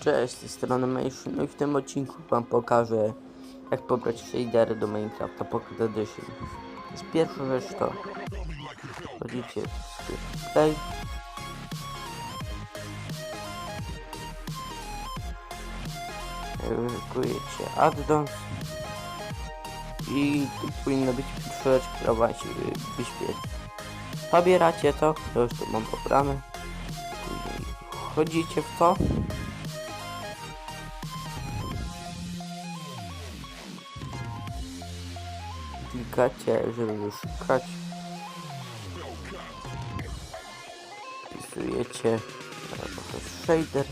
Cześć, z tej strony Mation, no i w tym odcinku wam pokażę jak pobrać shadery do Minecrafta Pocket Edition. Więc pierwsza rzecz to wchodzicie w Play addons i tu powinna być pierwsza rzecz, która wyświetli. Pobieracie to, to już to mam pobrane. Wchodzicie w to. Klikacie, żeby wyszukać. Wpisujecie shader.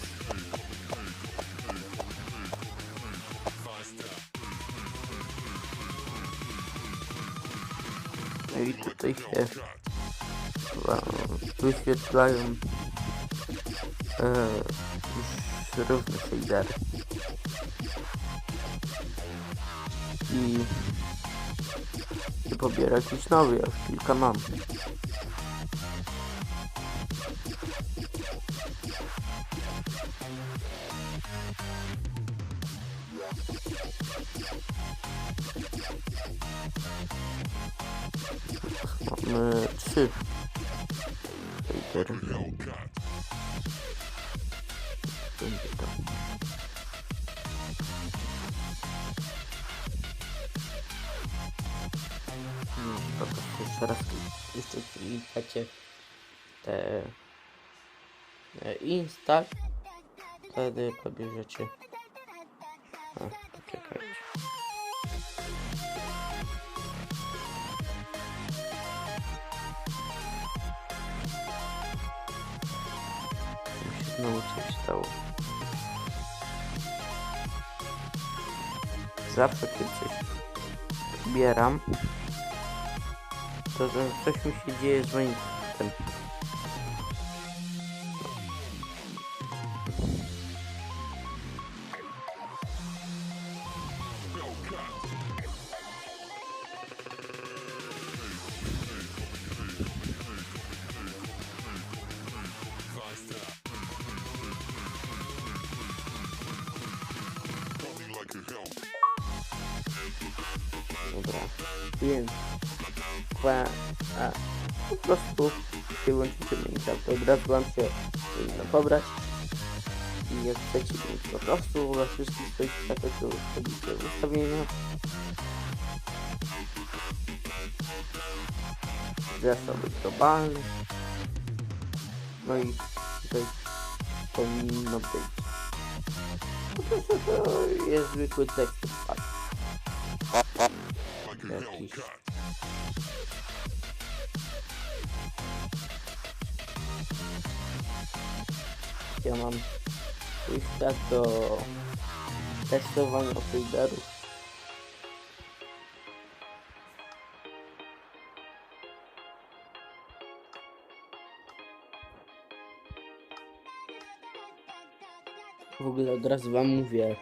No i tutaj się wyświetlają e, różne shadery. I i pobiera jakiś nowy, ja już kilka mam. Mamy trzy. Będzie to. Jeszcze raz klikacie te e, install wtedy pobierzecie a, poczekajcie znowu coś stało. Zawsze kiedy coś zbieram to, to coś mi się dzieje z moim Dobra, więc kwa, a, po prostu się włączycie Minecraft, od razu wam się powinno pobrać. I jak chcecie mieć po prostu we wszystkich swoich statach, to wchodzicie w ustawienia zasoby globalne. No i tutaj powinno być. Po prostu to jest zwykły tekst jakiś Ja mam tak do testowania folderów. W ogóle od razu wam mówię.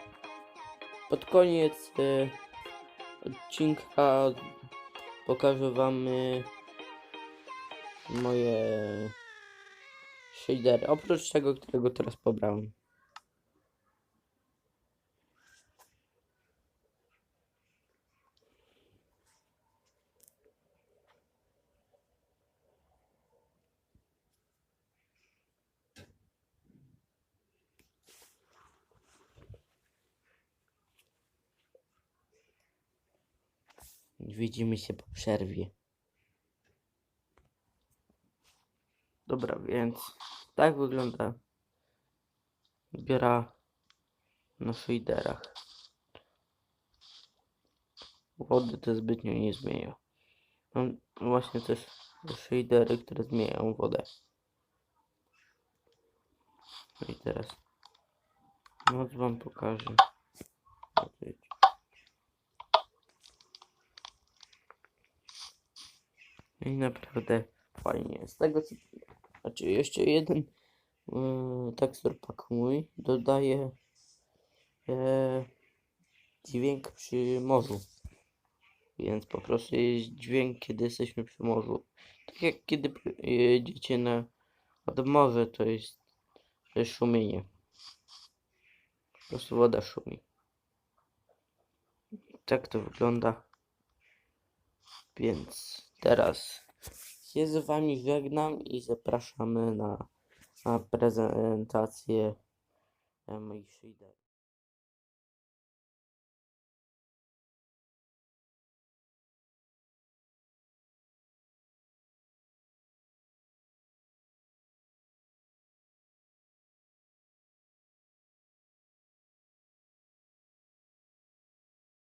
Pod koniec e, odcinka pokażę wam e, moje shadery, oprócz tego, którego teraz pobrałem. Widzimy się po przerwie. Dobra, więc tak wygląda gra na shaderach. Wody to zbytnio nie zmienia. Mam właśnie też shadery, które zmieniają wodę. No i teraz moc wam pokażę. I naprawdę fajnie. Z tego co znaczy jeszcze jeden yy, tekstur pack mój dodaje e, dźwięk przy morzu. Więc po prostu jest dźwięk, kiedy jesteśmy przy morzu. Tak jak kiedy jedziecie na nad morze, to jest, to jest szumienie. Po prostu woda szumi. Tak to wygląda. Więc teraz się z wami żegnam i zapraszamy na, na prezentację e, moich shaderów.